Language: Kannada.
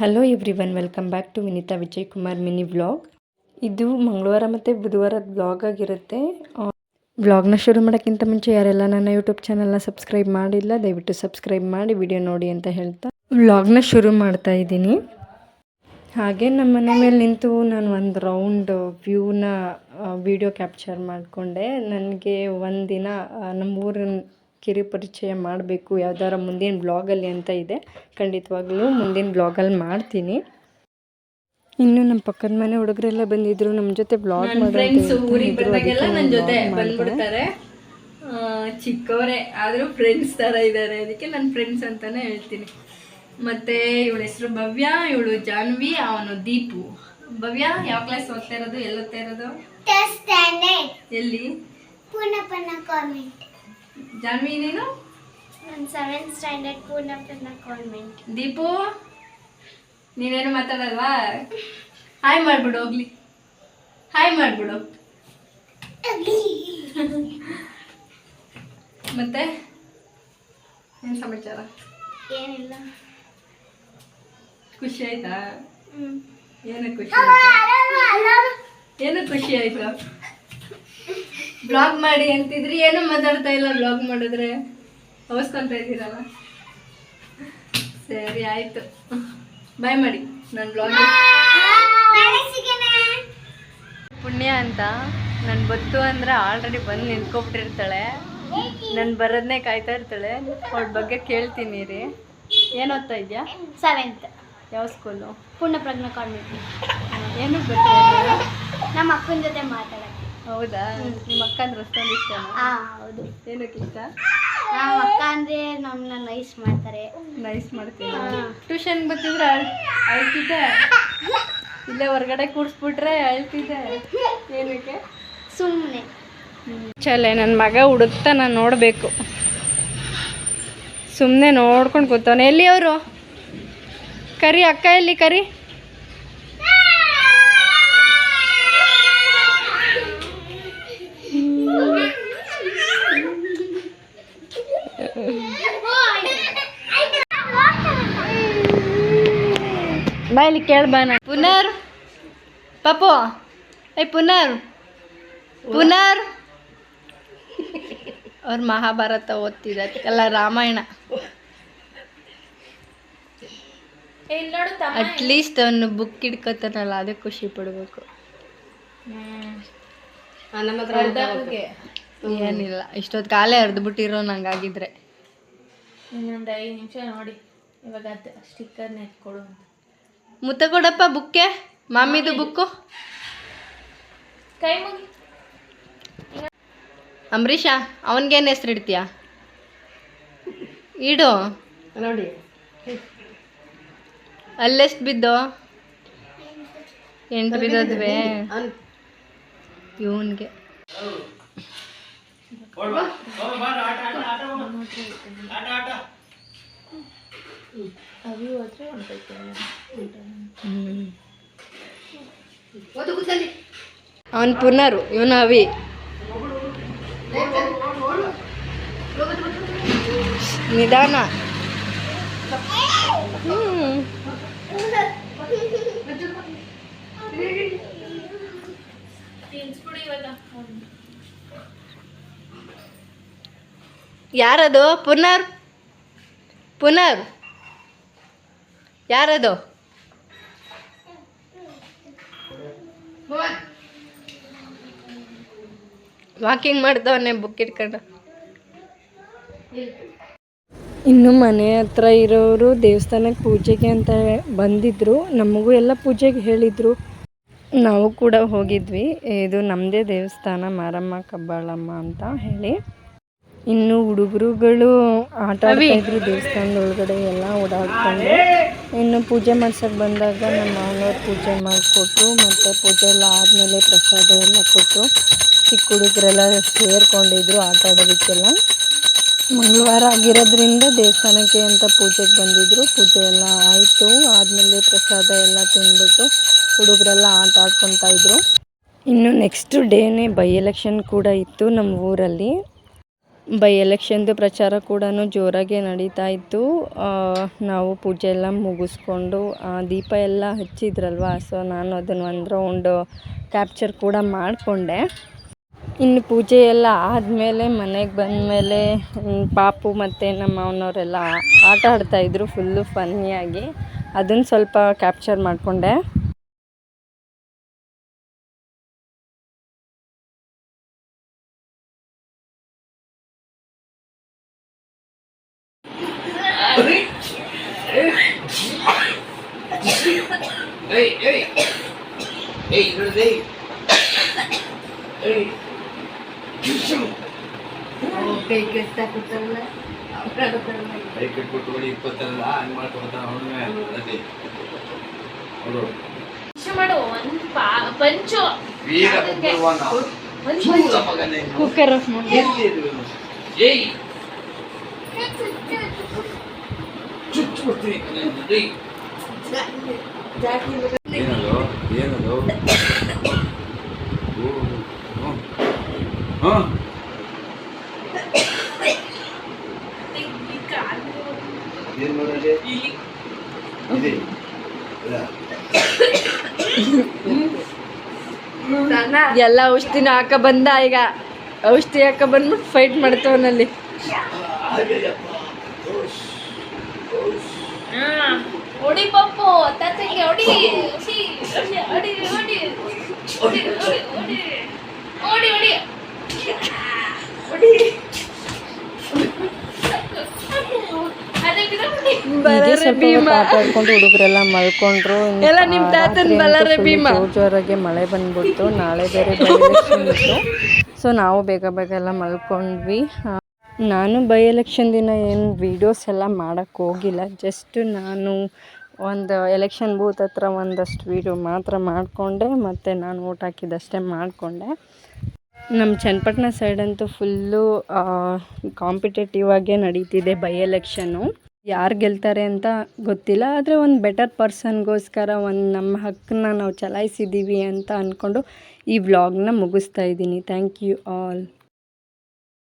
Hello everyone welcome back to Vinitha Vijay Kumar mini vlog ಇದು ಮಂಗಳವಾರ ಮತ್ತು ಬುಧವಾರದ ವ್ಲಾಗ್ ಆಗಿರುತ್ತೆ. ವ್ಲಾಗ್ನ ಶುರು ಮಾಡೋಕ್ಕಿಂತ ಮುಂಚೆ ಯಾರೆಲ್ಲ ನನ್ನ ಯೂಟ್ಯೂಬ್ ಚಾನಲ್ನ ಸಬ್ಸ್ಕ್ರೈಬ್ ಮಾಡಿಲ್ಲ, ದಯವಿಟ್ಟು ಸಬ್ಸ್ಕ್ರೈಬ್ ಮಾಡಿ ವಿಡಿಯೋ ನೋಡಿ ಅಂತ ಹೇಳ್ತಾ ವ್ಲಾಗ್ನ ಶುರು ಮಾಡ್ತಾ ಇದ್ದೀನಿ. ಹಾಗೆ ನಮ್ಮ ಮನೆ ಮೇಲೆ ನಿಂತು ನಾನು ಒಂದು ರೌಂಡ್ ವ್ಯೂನ ವಿಡಿಯೋ ಕ್ಯಾಪ್ಚರ್ ಮಾಡಿಕೊಂಡೆ. ನನಗೆ ಒಂದಿನ ನಮ್ಮೂರಿನ ಕಿರು ಪರಿಚಯ ಮಾಡಬೇಕು. ಯಾವ್ದಾರ ಮುಂದಿನ ಬ್ಲಾಗಲ್ಲಿ ಅಂತ ಇದೆ. ಖಂಡಿತವಾಗ್ಲೂ ಮುಂದಿನ ಬ್ಲಾಗಲ್ಲಿ ಮಾಡ್ತೀನಿ. ಇನ್ನು ನಮ್ಮ ಪಕ್ಕದ ಮನೆ ಹುಡುಗರೆಲ್ಲ ಬಂದಿದ್ರು ನಮ್ಮ ಜೊತೆ ಬ್ಲಾಗ್ ಫ್ರೆಂಡ್ಸ್ ಊರಿಗೆ ಬಂದಾಗೆಲ್ಲ ನನ್ನ ಜೊತೆ ಬಂದ್ಬಿಡ್ತಾರೆ. ಚಿಕ್ಕವರೇ ಆದರೂ ಫ್ರೆಂಡ್ಸ್ ಥರ ಇದ್ದಾರೆ ಅದಕ್ಕೆ ನನ್ನ ಫ್ರೆಂಡ್ಸ್ ಅಂತಲೇ ಹೇಳ್ತೀನಿ. ಮತ್ತು ಇವಳ ಹೆಸರು ಭವ್ಯ ಇವಳು ಜಾನ್ವಿ ಅವನು ದೀಪು. ಭವ್ಯ ಯಾವ ಕ್ಲಾಸ್ ಓದ್ತಾ ಇರೋದು? ಎಲ್ಲೋದ್ತಾ ಇರೋದು? ಸ್ಟ್ಯಾಂಡರ್ಡ್ ಎಲ್ಲಿ? ಜಾನ್ವಿ ನೀನು ನಾನು ಸೆವೆಂತ್ ಸ್ಟ್ಯಾಂಡರ್ಡ್ ಪೂರ್ಣಪನ್ನ ಕಾನ್ವೆಂಟ್ ದೀಪು ನೀನೇನು ಮಾತಾಡಲ್ವಾ? ಹಾಯ್ ಮಾಡ್ಬಿಡು ಹೋಗ್ಲಿ. ಹಾಯ್ ಮಾಡ್ಬಿಡು. ಮತ್ತೆ? ಏನ್ ಸಮಾಚಾರ? ಏನಿಲ್ಲ. ಖುಷಿ ಆಯ್ತಾ. ಏನು ಖುಷಿ ಆಯ್ತು? ಏನು ಖುಷಿ ಆಯ್ತು? ಬ್ಲಾಗ್ ಮಾಡಿ ಅಂತಿದ್ರಿ ಏನೂ ಮಾತಾಡ್ತಾ ಇಲ್ಲ ಬ್ಲಾಗ್ ಮಾಡಿದ್ರೆ. ಅವಸ್ಕೊಂತ ಇದ್ದೀರಲ್ಲ? ಸರಿ ಆಯ್ತು. ಬಾಯ್ ಮಾಡಿ ನನ್ನ ಬ್ಲಾಗ್. ಪುಣ್ಯ ಅಂತ. ನನ್ನ ಬತ್ತು ಅಂದ್ರೆ ಆಲ್ರೆಡಿ ಬಂದು ನಿಂತ್ಕೊಬಿಟ್ಟಿರ್ತಾಳೆ. ನಾನು ಬರೋದನ್ನೇ ಕಾಯ್ತಾ ಇರ್ತಾಳೆ. ಅವ್ರ ಬಗ್ಗೆ ಕೇಳ್ತೀನಿ ರೀ. ಏನು ಓದ್ತಾ ಇದೆಯಾ? ಸೆವೆಂತ್ ಯಾವ ಸ್ಕೂಲು ಪೂರ್ಣಪ್ರಜ್ಞ ಕಾನ್ವೆಂಟ್ ಏನಕ್ಕೆ ನಮ್ಮ ಅಕ್ಕನ ಜೊತೆ ಮಾತಾಡಕ್ಕೆ. ಹೌದಾ? ನಿಮ್ಮ ಅಕ್ಕ ಅಂದ್ರೆ ಅಷ್ಟೊಂದು ಇಷ್ಟನಾ? ಹಾ ಹೌದು. ಏನಕ್ಕೆ ಇಷ್ಟ? ನಮ್ಮ ಅಕ್ಕ ಅಂದ್ರೆ ನಮ್ಮನ್ನ ನೈಸ್ ಮಾಡ್ತಾರೆ? ನೈಸ್ ಮಾಡ್ತೀನಿ ಟ್ಯೂಷನ್ ಬರ್ತಿದ್ರೆ? ಅಳ್- ಅಳ್ತಿದ್ದೆ. ಇಲ್ಲೇ ಹೊರಗಡೆ ಕೂಡಿಸ್ಬಿಟ್ರೆ ಅಳ್ತಿದ್ದೆ. ಏನಕ್ಕೆ? ಸುಮ್ಮನೆ ಚಲೇ ನನ್ನ ಮಗ ಹುಡುಕ್ತಾ ನಾನು ನೋಡಬೇಕು. ಸುಮ್ಮನೆ ನೋಡ್ಕೊಂಡು ಕೂತವನೆ. ಎಲ್ಲಿ ಅವರು? ಕರಿ ಅಕ್ಕ ಎಲ್ಲಿ ಕರಿ? ಕೇಳ್ಬಾನ ಪುನರ್. ಪಾಪು ಏ ಪುನರ್. ಪುನರ್. ಅವ್ರ ಮಹಾಭಾರತ ಓದ್ತಿದ್ದಾರೆ ಅಲ್ಲ ರಾಮಾಯಣ. ಅಟ್ಲೀಸ್ಟ್ ಅವನು ಬುಕ್ ಹಿಡ್ಕೊತಾನಲ್ಲ ಅದೇ ಖುಷಿ ಪಡಬೇಕು. ಏನಿಲ್ಲ ಇಷ್ಟೊತ್ತು ಕಾಲೇ ಹರಿದು ಬಿಟ್ಟಿರೋ ನಂಗಾಗಿದ್ರೆ ಇನ್ನೊಂದು ಐದು ನಿಮಿಷ ನೋಡಿ ಇವಾಗ ಸ್ಟಿಕ್ಕರ್ನ ಎತ್ಕೊಡು ಅಂತ. ಮುತ್ತ ಕೊಡಪ್ಪ ಬುಕ್ಕೆ? ಮಾಮಿದು ಬುಕ್ಕು? ಕೈ ಮುಗಿ. ಅಂಬರೀಷ ಅವನಿಗೇನು ಹೆಸರು ಇಡ್ತೀಯ ಇಡು. ನೋಡಿ. ಅಲ್ಲೆಷ್ಟು ಬಿದ್ದೋ? ಎಂಟು ಬಿದ್ದದ್ವೆ. ಇವನ್ಗೆ. ಆಟ ಆಟ ಹೊಂಟೈತೆ ಅವನ್ ಪುನರು ಇವನು ಅವಿ. ನಿಧಾನ. ಹ್ಮ್. ತಿನ್ಸ್ಬಿಡು ಇವಾಗ ಯಾರದು? ಪುನರ್? ಪುನರ್. ಯಾರದು? ವಾಕಿಂಗ್ ಮಾಡ್ದವನ್ನೇ ಬುಕ್ ಇಟ್ಕೊಂಡು ಇನ್ನು ಮನೆ ಹತ್ರ ಇರೋರು ದೇವಸ್ಥಾನಕ್ಕೆ ಪೂಜೆಗೆ ಅಂತ ಬಂದಿದ್ರು. ನಮಗೂ ಎಲ್ಲ ಪೂಜೆಗೆ ಹೇಳಿದರು. ನಾವು ಕೂಡ ಹೋಗಿದ್ವಿ. ಇದು ನಮ್ಮದೇ ದೇವಸ್ಥಾನ ಮಾರಮ್ಮ ಕಬ್ಬಾಳಮ್ಮ ಅಂತ ಹೇಳಿ. ಇನ್ನು ಹುಡುಗರುಗಳು ಆಟ ಆಡ್ತಾ ದೇವಸ್ಥಾನದೊಳಗಡೆ ದೇವಸ್ಥಾನದ ಒಳಗಡೆ ಎಲ್ಲ ಓಡಾಡ್ಕೊಂಡು. ಇನ್ನು ಪೂಜೆ ಮಾಡ್ಸೋಕೆ ಬಂದಾಗ ನಮ್ಮ ಮಾವನವ್ರು ಪೂಜೆ ಮಾಡಿಕೊಟ್ರು ಮತ್ತು ಪೂಜೆ ಎಲ್ಲ ಆದಮೇಲೆ ಪ್ರಸಾದ ಎಲ್ಲ ಕೊಟ್ಟರು ಚಿಕ್ಕ ಹುಡುಗರೆಲ್ಲ ಸೇರ್ಕೊಂಡಿದ್ರು ಆಟ ಆಡೋದಕ್ಕೆಲ್ಲ. ಮಂಗಳವಾರ ಆಗಿರೋದ್ರಿಂದ ದೇವಸ್ಥಾನಕ್ಕೆ ಅಂತ ಪೂಜೆಗೆ ಬಂದಿದ್ದರು ಪೂಜೆ ಎಲ್ಲ ಆಯಿತು. ಆದಮೇಲೆ ಪ್ರಸಾದ ಎಲ್ಲ ತಿಂದ್ಬಿಟ್ಟು ಹುಡುಗರೆಲ್ಲ ಆಟ ಆಡ್ಕೊತಾ ಇದ್ರು. ಇನ್ನು ನೆಕ್ಸ್ಟ್ ಡೇನೇ ಬೈ ಎಲೆಕ್ಷನ್ ಕೂಡ ಇತ್ತು ನಮ್ಮ ಊರಲ್ಲಿ. ಬೈ ಎಲೆಕ್ಷನ್ದು ಪ್ರಚಾರ ಕೂಡ ಜೋರಾಗೆ ನಡೀತಾ ಇತ್ತು. ನಾವು ಪೂಜೆ ಎಲ್ಲ ಮುಗಿಸ್ಕೊಂಡು ದೀಪ ಎಲ್ಲ ಹಚ್ಚಿದ್ರಲ್ವ? ಸೊ ನಾನು ಅದನ್ನು ಒಂದು ರೌಂಡ್ ಕ್ಯಾಪ್ಚರ್ ಕೂಡ ಮಾಡಿಕೊಂಡೆ. ಇನ್ನು ಪೂಜೆ ಎಲ್ಲ ಆದಮೇಲೆ, ಮನೆಗೆ ಬಂದಮೇಲೆ ಪಾಪು ಮತ್ತು ನಮ್ಮ ಅವನವರೆಲ್ಲ ಆಟ ಆಡ್ತಾಯಿದ್ರು ಫುಲ್ಲು ಫನ್ನಿಯಾಗಿ ಅದನ್ನು ಸ್ವಲ್ಪ ಕ್ಯಾಪ್ಚರ್ ಮಾಡಿಕೊಂಡೆ. ಏಯ್ ಏಯ್ ಏಯ್ ಇಲ್ಲದೆ ಏಯ್ ಕೈ ಕೆಟ್ಟ ಕೂತಲ್ಲ ಕೈ ಕೆಟ್ಬಿಟ್ಟು ಬಳಿ ಇಪ್ಪತ್ತಲ್ಲ ಹಂಗೆ ಮಾಡ್ಕೊಡ್ತಾನೆ ಅವನೇ ಅದೇ ನೋಡು ಮಾಡು. ಒಂದು ಪಂಚು ವೀರ ಕುಕ್ಕರ್ ಆಫ್ ಮಾಡಿ ಏಯ್ ಚುಚ್ಚು ಬಿಡ್ತೀನಿ ಏನದು ಏನದು ಓ, ಹ್ಮ್. ಹ್ಮ್. ಏನ್ ಮಾಡೋದು? ಇದೆ. ಇಲ್ಲ. ಎಲ್ಲ ಔಷಧಿನ ಹಾಕ ಬಂದ ಈಗ ಔಷಧಿ ಹಾಕ ಬಂದ್ಬಿಟ್ಟು ಫೈಟ್ ಮಾಡ್ತವನಲ್ಲಿ ಹೊಡಿ ಪಪ್ಪು ತತ್ತಿಗೆ ಹೊಡಿ ಹೊಡಿ ಹೊಡಿ ಹೊಡಿ ಹೊಡಿ ಹೊಡಿ ಹೊಡಿ ಹೊಡಿ ಹೊಡಿ ಅದಕ್ಕೆ ಹೊಡಿ. ಹೀಗೆ ಸ್ವಲ್ಪ ಹೊತ್ತು ಆಟ ಆಡ್ಕೊಂಡು ಹುಡುಗರೆಲ್ಲ ಮಲ್ಕೊಂಡ್ರು. ಎಲ್ಲ ನಿಮ್ ತಾತನ್ ರಾತ್ರಿ ಅಂತೂ ಬಲಾರೆ ಭೀಮ. ಜೋರ್ ಜೋರಾಗಿ ಮಳೆ ಬಂದ್ಬಿಡ್ತು. ನಾಳೆ ಬೇರೆ ಸೊ ನಾವು ಬೇಗ ಬೇಗ ಎಲ್ಲ ಮಲ್ಕೊಂಡ್ವಿ. ನಾನು ಬೈ ಎಲೆಕ್ಷನ್ ದಿನ ಏನು ವೀಡಿಯೋಸ್ ಎಲ್ಲ ಮಾಡೋಕ್ಕೆ ಹೋಗಿಲ್ಲ. ಜಸ್ಟ್ ನಾನು ಒಂದು ಎಲೆಕ್ಷನ್ ಬೂತ್ ಹತ್ರ ಒಂದಷ್ಟು ವೀಡಿಯೋ ಮಾತ್ರ ಮಾಡಿಕೊಂಡೆ, ಮತ್ತು ನಾನು ಓಟ್ ಹಾಕಿದ್ದಷ್ಟೇ ಮಾಡಿಕೊಂಡೆ. ನಮ್ಮ ಚನ್ನಪಟ್ಟಣ ಸೈಡಂತೂ ಫುಲ್ಲು ಕಾಂಪಿಟೇಟಿವ್ ಆಗೇ ನಡೀತಿದೆ ಬೈ ಎಲೆಕ್ಷನ್ನು ಯಾರು ಗೆಲ್ತಾರೆ ಅಂತ ಗೊತ್ತಿಲ್ಲ, ಆದರೆ ಒಂದು ಬೆಟರ್ ಪರ್ಸನ್ಗೋಸ್ಕರ ಒಂದು ನಮ್ಮ ಹಕ್ಕನ್ನ ನಾವು ಚಲಾಯಿಸಿದ್ದೀವಿ ಅಂತ ಅಂದ್ಕೊಂಡು ಈ ವ್ಲಾಗ್ನ ಮುಗಿಸ್ತಾ ಇದ್ದೀನಿ. Thank you all